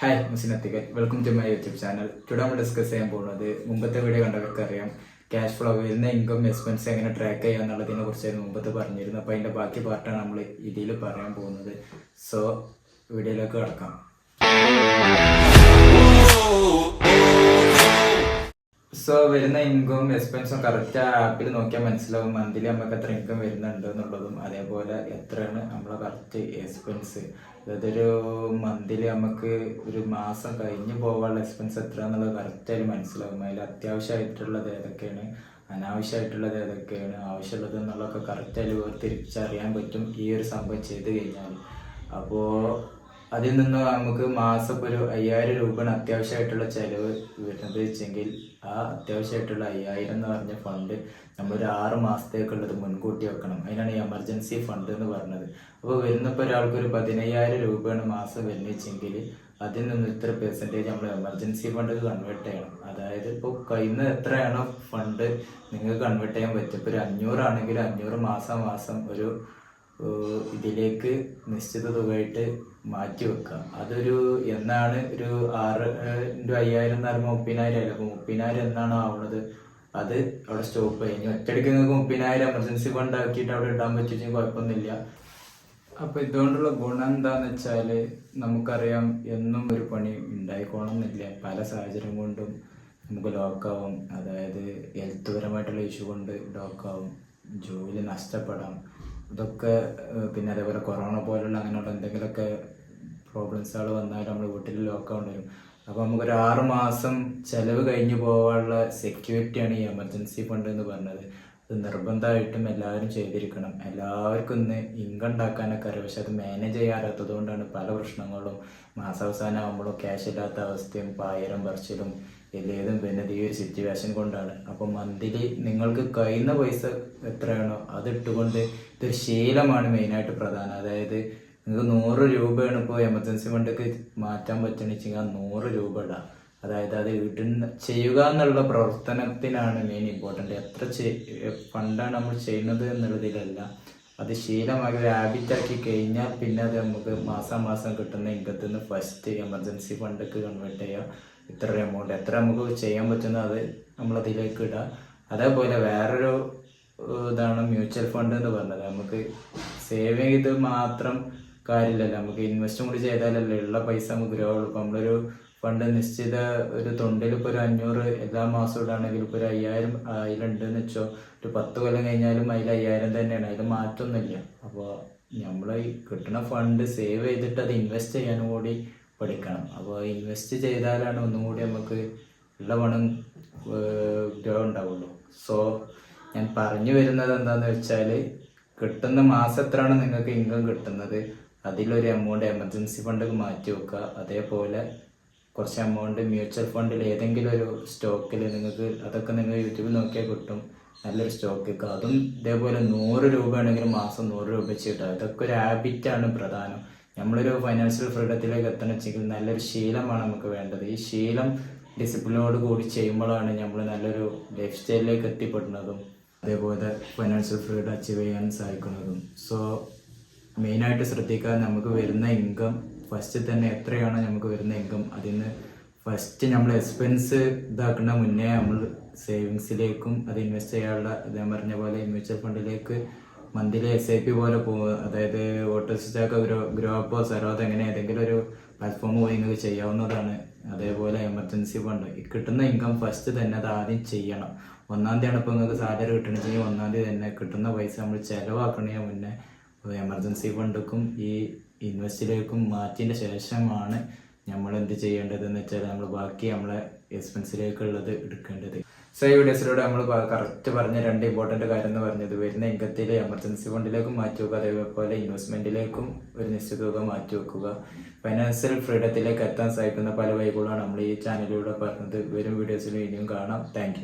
Hi മുസിനത്തികൾ welcome to my YouTube channel today നമ്മൾ discuss ചെയ്യാൻ പോകുന്നത് മുമ്പത്തെ വീഡിയോ കണ്ടവർക്ക് അറിയാം ക്യാഷ് ഫ്ലോ വരുന്ന ഇൻകം എക്സ്പെൻസ് എങ്ങനെ ട്രാക്ക് ചെയ്യുക എന്നുള്ളതിനെ കുറിച്ചായിരുന്നു മുമ്പത്തെ പറഞ്ഞിരുന്നത്. അപ്പോൾ അതിന്റെ ബാക്കി പാർട്ടാണ് നമ്മൾ ഇതിൽ പറയാൻ പോകുന്നത്. സോ വീഡിയോയിലേക്ക് കിടക്കാം. സോ വരുന്ന ഇൻകം എക്സ്പെൻസും കറക്റ്റ് ആപ്പിൽ നോക്കിയാൽ മനസ്സിലാവും. മന്ത്ലി നമുക്ക് എത്ര ഇൻകം വരുന്നുണ്ട് എന്നുള്ളതും. അതേപോലെ എത്രയാണ് നമ്മളെ കറക്റ്റ് എക്സ്പെൻസ് അതായത് ഒരു മന്ത്ലി നമുക്ക് ഒരു മാസം കഴിഞ്ഞ് പോകാനുള്ള എക്സ്പെൻസ് എത്ര എന്നുള്ളത് കറക്റ്റായിട്ട് മനസ്സിലാവും. അതിൽ അത്യാവശ്യമായിട്ടുള്ളത് ഏതൊക്കെയാണ്? അനാവശ്യമായിട്ടുള്ളത് ഏതൊക്കെയാണ്? ആവശ്യമുള്ളത് എന്നുള്ളതൊക്കെ കറക്റ്റായിട്ട് വേർതിരിച്ചറിയാൻ പറ്റും ഈ ഒരു സംഭവം ചെയ്ത് കഴിഞ്ഞാൽ അപ്പോൾ അതിൽ നിന്ന് നമുക്ക് മാസം ഒരു അയ്യായിരം രൂപയാണ് അത്യാവശ്യമായിട്ടുള്ള ചെലവ് വരുന്നത് വെച്ചെങ്കിൽ ആ അത്യാവശ്യമായിട്ടുള്ള അയ്യായിരം എന്ന് പറഞ്ഞ ഫണ്ട് ഒരു ആറ് മാസത്തേക്കുള്ളത് മുൻകൂട്ടി വെക്കണം. അതിനാണ് എമർജൻസി ഫണ്ട് എന്ന് പറഞ്ഞത്. അപ്പോൾ വരുന്നപ്പോൾ ഒരാൾക്ക് ഒരു പതിനയ്യായിരം രൂപയാണ് മാസം വരുന്നതെങ്കിൽ അതിൽ നിന്ന് ഇത്ര പെർസെന്റേജ് നമ്മൾ എമർജൻസി ഫണ്ട് കൺവേർട്ട് ചെയ്യണം. അതായത് ഇപ്പോൾ നിന്ന് എത്രയാണോ ഫണ്ട് നിങ്ങൾക്ക് കൺവേർട്ട് ചെയ്യാൻ പറ്റും. ഇപ്പോൾ ഒരു അഞ്ഞൂറാണെങ്കിൽ അഞ്ഞൂറ് മാസം മാസം ഒരു ഇതിലേക്ക് നിശ്ചിത തുകയായിട്ട് മാറ്റി വെക്കുക. അതൊരു എന്നാണ് ഒരു ആറ് ഇന്റു അയ്യായിരം എന്ന് പറയുമ്പോൾ മുപ്പതിനായിരം അല്ല? അപ്പോൾ മുപ്പതിനായിരം എന്നാണ് ആവുന്നത് അത് അവിടെ സ്റ്റോപ്പ് കഴിഞ്ഞു ഒറ്റയടിക്ക് നിങ്ങൾക്ക് മുപ്പതിനായിരം എമർജൻസി ഫണ്ട് ആക്കിയിട്ട് അവിടെ ഇടാൻ പറ്റിയെങ്കിൽ കുഴപ്പമൊന്നുമില്ല. അപ്പോൾ ഇതുകൊണ്ടുള്ള ഗുണം എന്താന്ന് വെച്ചാൽ നമുക്കറിയാം എന്നും ഒരു പണി ഉണ്ടായിക്കോണമെന്നില്ല പല സാഹചര്യം കൊണ്ടും നമുക്ക് ലോക്കാവും അതായത് ഹെൽത്ത് പരമായിട്ടുള്ള ഇഷ്യൂ കൊണ്ട് ലോക്കാവും ജോലി നഷ്ടപ്പെടാം. ഇതൊക്കെ പിന്നെ അതേപോലെ കൊറോണ പോലുള്ള അങ്ങനെയുള്ള എന്തെങ്കിലുമൊക്കെ പ്രോബ്ലംസുകൾ വന്നാൽ നമ്മൾ വീട്ടിൽ ലോക്ക്ഡൗൺ വരും അപ്പോൾ നമുക്കൊരു ആറ് മാസം ചിലവ് കഴിഞ്ഞു പോകാനുള്ള സെക്യൂരിറ്റിയാണ് ഈ എമർജൻസി ഫണ്ട് എന്ന് പറഞ്ഞത്. അത് നിർബന്ധമായിട്ടും എല്ലാവരും ചെയ്തിരിക്കണം. എല്ലാവർക്കും ഇന്ന് ഇൻകം ഉണ്ടാക്കാനൊക്കെ അറിയാം. പക്ഷെ അത് മാനേജ് ചെയ്യാറാത്തത് കൊണ്ടാണ് പല പ്രശ്നങ്ങളും. മാസാവസാനം ആകുമ്പോഴും ക്യാഷ് ഇല്ലാത്ത അവസ്ഥയും പായരം പറിച്ചിലും എല്ലേതും പിന്നെ ഈ ഒരു സിറ്റുവേഷൻ കൊണ്ടാണ്. അപ്പോൾ മന്ത്ലി നിങ്ങൾക്ക് കഴിയുന്ന പൈസ എത്രയാണോ അത് ഇട്ടുകൊണ്ട് ഇതൊരു ശീലമാണ് മെയിനായിട്ട് പ്രധാനം. അതായത് നിങ്ങൾക്ക് നൂറ് രൂപയാണ് ഇപ്പോൾ എമർജൻസി ഫണ്ടൊക്കെ മാറ്റാൻ പറ്റണമെന്ന് വെച്ചാൽ നൂറ് രൂപ ഇടാം. അതായത് അത് ഇടുന്ന ചെയ്യുക എന്നുള്ള പ്രവർത്തനത്തിനാണ് മെയിൻ ഇമ്പോർട്ടന്റ് എത്ര ഫണ്ടാണ് നമ്മൾ ചെയ്യുന്നത് എന്നുള്ളതിലല്ല. അത് ശീലമാക്കി ഹാബിറ്റാക്കി കഴിഞ്ഞാൽ പിന്നെ അത് നമുക്ക് മാസം മാസം കിട്ടുന്ന ഇൻകത്തിൽ നിന്ന് ഫസ്റ്റ് എമർജൻസി ഫണ്ടൊക്കെ കൺവേർട്ട് ചെയ്യുക ഇത്ര എമൗണ്ട് എത്ര നമുക്ക് ചെയ്യാൻ പറ്റുന്ന അത് നമ്മൾ അതിലേക്ക് ഇടുക അതേപോലെ വേറൊരു ഇതാണ് മ്യൂച്വൽ ഫണ്ട് എന്ന് പറഞ്ഞത്. നമുക്ക് സേവ് ചെയ്ത് മാത്രം കാര്യമില്ലല്ലോ. നമുക്ക് ഇൻവെസ്റ്റും കൂടി ചെയ്താലല്ലേ ഉള്ള പൈസ നമുക്ക് ഗ്രോ ഉള്ളൂ ഇപ്പം നമ്മളൊരു ഫണ്ട് നിശ്ചിത ഒരു തൊണ്ടിൽ ഇപ്പോൾ ഒരു അഞ്ഞൂറ് എല്ലാ മാസവും ഇടാണെങ്കിൽ ഇപ്പോൾ ഒരു അയ്യായിരം അതിലുണ്ട് എന്ന് വെച്ചോ. ഒരു പത്ത് കൊല്ലം കഴിഞ്ഞാലും അതിൽ അയ്യായിരം തന്നെയാണ്. അതിൽ മാറ്റമൊന്നുമില്ല അപ്പോൾ നമ്മൾ കിട്ടുന്ന ഫണ്ട് സേവ് ചെയ്തിട്ട് അത് ഇൻവെസ്റ്റ് ചെയ്യാനും കൂടി പഠിക്കണം. അപ്പോൾ ഇൻവെസ്റ്റ് ചെയ്താലാണ് ഒന്നും കൂടി നമുക്ക് ഉള്ള പണം ഗ്രോ ഉണ്ടാവുള്ളൂ. സോ ഞാൻ പറഞ്ഞു വരുന്നത് എന്താണെന്ന് വെച്ചാൽ കിട്ടുന്ന മാസം എത്രയാണ് നിങ്ങൾക്ക് ഇൻകം കിട്ടുന്നത്? അതിലൊരു എമൗണ്ട് എമർജൻസി ഫണ്ടിൽ മാറ്റി വെക്കുക. അതേപോലെ കുറച്ച് എമൗണ്ട് മ്യൂച്വൽ ഫണ്ടിൽ ഏതെങ്കിലും ഒരു സ്റ്റോക്കിൽ നിങ്ങൾക്ക് അതൊക്കെ നിങ്ങൾ യൂട്യൂബിൽ നോക്കിയാൽ കിട്ടും. നല്ലൊരു സ്റ്റോക്ക് അതും ഇതേപോലെ നൂറ് രൂപയാണെങ്കിൽ മാസം നൂറ് രൂപ വെച്ച് കിട്ടുക അതൊക്കെ ഒരു ഹാബിറ്റാണ് പ്രധാനം. നമ്മളൊരു ഫൈനാൻഷ്യൽ ഫ്രീഡത്തിലേക്ക് എത്തണം വെച്ചെങ്കിൽ നല്ലൊരു ശീലമാണ് നമുക്ക് വേണ്ടത്. ഈ ശീലം ഡിസിപ്ലിനോട് കൂടി ചെയ്യുമ്പോഴാണ് നമ്മൾ നല്ലൊരു ലൈഫ് സ്റ്റൈലിലേക്ക് എത്തിപ്പെടുന്നതും അതേപോലെ ഫൈനാൻഷ്യൽ ഫ്രീഡം അച്ചീവ് ചെയ്യാൻ സാധിക്കുന്നതും. സോ മെയിനായിട്ട് ശ്രദ്ധിക്കുക നമുക്ക് വരുന്ന ഇൻകം ഫസ്റ്റ് തന്നെ എത്രയാണോ നമുക്ക് വരുന്ന ഇൻകം അതിൽ നിന്ന് ഫസ്റ്റ് നമ്മൾ എക്സ്പെൻസ് ഇതാക്കുന്ന മുന്നേ നമ്മൾ സേവിങ്സിലേക്കും അത് ഇൻവെസ്റ്റ് ചെയ്യാനുള്ള ഞാൻ പറഞ്ഞ പോലെ മ്യൂച്വൽ ഫണ്ടിലേക്ക് മന്ത്ലി എസ് ഐ പി പോലെ പോകും അതായത് ഓട്ടോസിറ്റാക്ക് ഗ്രോ ഗ്രോപ്പോ സരോദ അങ്ങനെ ഏതെങ്കിലും ഒരു പ്ലാറ്റ്ഫോം പോയി നിങ്ങൾക്ക് ചെയ്യാവുന്നതാണ്. അതേപോലെ എമർജൻസി ഫണ്ട് കിട്ടുന്ന ഇൻകം ഫസ്റ്റ് തന്നെ അത് ആദ്യം ചെയ്യണം. ഒന്നാം തീയതിയാണ് ഇപ്പോൾ നിങ്ങൾക്ക് സാലറി കിട്ടണമെങ്കിൽ ഒന്നാം തീയതി തന്നെ കിട്ടുന്ന പൈസ നമ്മൾ ചിലവാക്കണേ മുന്നേ എമർജൻസി ഫണ്ടുക്കും ഈ ഇൻവെസ്റ്റിലേക്കും മാറ്റിയതിന്റെ ശേഷമാണ് നമ്മൾ എന്ത് ചെയ്യേണ്ടതെന്ന് വെച്ചാൽ നമ്മൾ ബാക്കി നമ്മളെ എക്സ്പെൻസിലേക്കുള്ളത് എടുക്കേണ്ടത്. സോ ഈ വീഡിയോസിലൂടെ നമ്മൾ കറക്റ്റ് പറഞ്ഞ രണ്ട് ഇമ്പോർട്ടന്റ് കാര്യം എന്ന് പറഞ്ഞത് വരുന്ന ഇൻകത്തിലെ എമർജൻസി ഫണ്ടിലേക്കും മാറ്റി വെക്കുക. അതേപോലെ ഇൻവെസ്റ്റ്മെന്റിലേക്കും ഒരു നിശ്ചിത തുക മാറ്റി വെക്കുക. ഫൈനാൻഷ്യൽ ഫ്രീഡത്തിലേക്ക് എത്താൻ സഹായിക്കുന്ന പല വഴികളാണ് നമ്മൾ ഈ ചാനലിലൂടെ പറഞ്ഞത്. വരും വീഡിയോസിലും ഇനിയും കാണാം. താങ്ക്